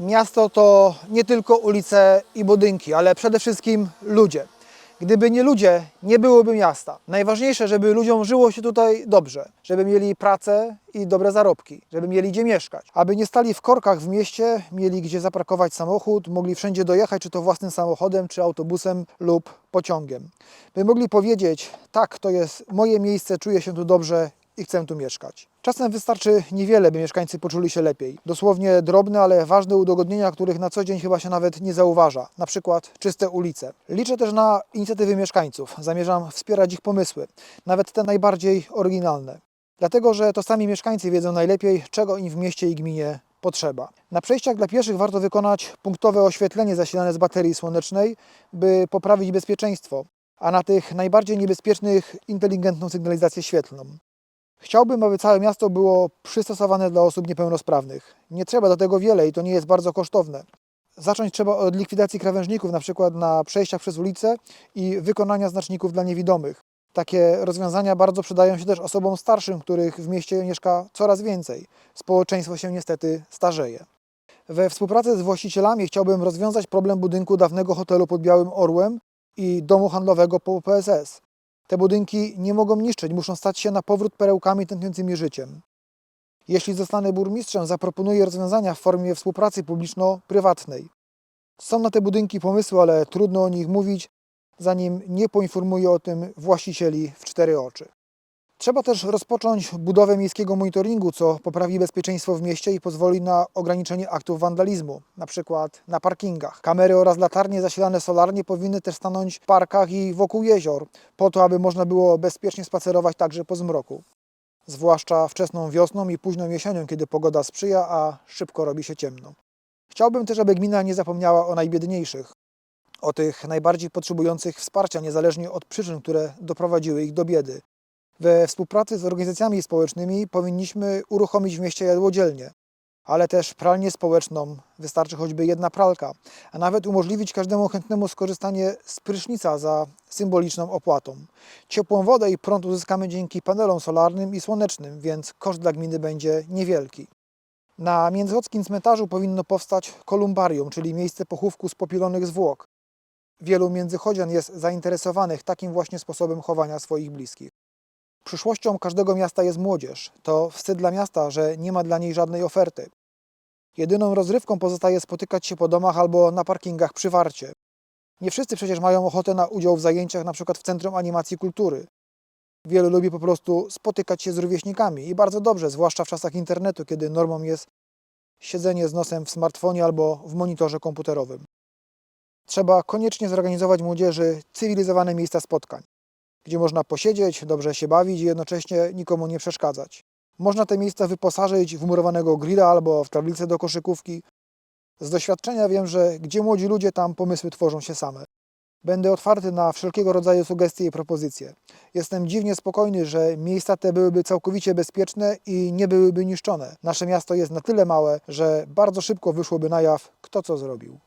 Miasto to nie tylko ulice i budynki, ale przede wszystkim ludzie. Gdyby nie ludzie, nie byłoby miasta. Najważniejsze, żeby ludziom żyło się tutaj dobrze, żeby mieli pracę i dobre zarobki, żeby mieli gdzie mieszkać, aby nie stali w korkach w mieście, mieli gdzie zaparkować samochód, mogli wszędzie dojechać, czy to własnym samochodem, czy autobusem lub pociągiem. By mogli powiedzieć, tak, to jest moje miejsce, czuję się tu dobrze i chcę tu mieszkać. Czasem wystarczy niewiele, by mieszkańcy poczuli się lepiej. Dosłownie drobne, ale ważne udogodnienia, których na co dzień chyba się nawet nie zauważa. Na przykład czyste ulice. Liczę też na inicjatywy mieszkańców. Zamierzam wspierać ich pomysły, nawet te najbardziej oryginalne. Dlatego, że to sami mieszkańcy wiedzą najlepiej, czego im w mieście i gminie potrzeba. Na przejściach dla pieszych warto wykonać punktowe oświetlenie zasilane z baterii słonecznej, by poprawić bezpieczeństwo, a na tych najbardziej niebezpiecznych inteligentną sygnalizację świetlną. Chciałbym, aby całe miasto było przystosowane dla osób niepełnosprawnych. Nie trzeba do tego wiele i to nie jest bardzo kosztowne. Zacząć trzeba od likwidacji krawężników, na przykład na przejściach przez ulicę i wykonania znaczników dla niewidomych. Takie rozwiązania bardzo przydają się też osobom starszym, których w mieście mieszka coraz więcej. Społeczeństwo się niestety starzeje. We współpracy z właścicielami chciałbym rozwiązać problem budynku dawnego hotelu pod Białym Orłem i domu handlowego po PSS. Te budynki nie mogą niszczyć, muszą stać się na powrót perełkami tętniącymi życiem. Jeśli zostanę burmistrzem, zaproponuję rozwiązania w formie współpracy publiczno-prywatnej. Są na te budynki pomysły, ale trudno o nich mówić, zanim nie poinformuję o tym właścicieli w cztery oczy. Trzeba też rozpocząć budowę miejskiego monitoringu, co poprawi bezpieczeństwo w mieście i pozwoli na ograniczenie aktów wandalizmu, na przykład na parkingach. Kamery oraz latarnie zasilane solarnie powinny też stanąć w parkach i wokół jezior, po to aby można było bezpiecznie spacerować także po zmroku. Zwłaszcza wczesną wiosną i późną jesienią, kiedy pogoda sprzyja, a szybko robi się ciemno. Chciałbym też, aby gmina nie zapomniała o najbiedniejszych, o tych najbardziej potrzebujących wsparcia, niezależnie od przyczyn, które doprowadziły ich do biedy. We współpracy z organizacjami społecznymi powinniśmy uruchomić w mieście jadłodzielnię, ale też pralnię społeczną, wystarczy choćby jedna pralka, a nawet umożliwić każdemu chętnemu skorzystanie z prysznica za symboliczną opłatą. Ciepłą wodę i prąd uzyskamy dzięki panelom solarnym i słonecznym, więc koszt dla gminy będzie niewielki. Na międzychodzkim cmentarzu powinno powstać kolumbarium, czyli miejsce pochówku spopielonych zwłok. Wielu międzychodzian jest zainteresowanych takim właśnie sposobem chowania swoich bliskich. Przyszłością każdego miasta jest młodzież. To wstyd dla miasta, że nie ma dla niej żadnej oferty. Jedyną rozrywką pozostaje spotykać się po domach albo na parkingach przy warcie. Nie wszyscy przecież mają ochotę na udział w zajęciach np. w Centrum Animacji Kultury. Wielu lubi po prostu spotykać się z rówieśnikami i bardzo dobrze, zwłaszcza w czasach internetu, kiedy normą jest siedzenie z nosem w smartfonie albo w monitorze komputerowym. Trzeba koniecznie zorganizować młodzieży cywilizowane miejsca spotkań gdzie można posiedzieć, dobrze się bawić i jednocześnie nikomu nie przeszkadzać. Można te miejsca wyposażyć w murowanego grilla albo w tablicę do koszykówki. Z doświadczenia wiem, że gdzie młodzi ludzie, tam pomysły tworzą się same. Będę otwarty na wszelkiego rodzaju sugestie i propozycje. Jestem dziwnie spokojny, że miejsca te byłyby całkowicie bezpieczne i nie byłyby niszczone. Nasze miasto jest na tyle małe, że bardzo szybko wyszłoby na jaw, kto co zrobił.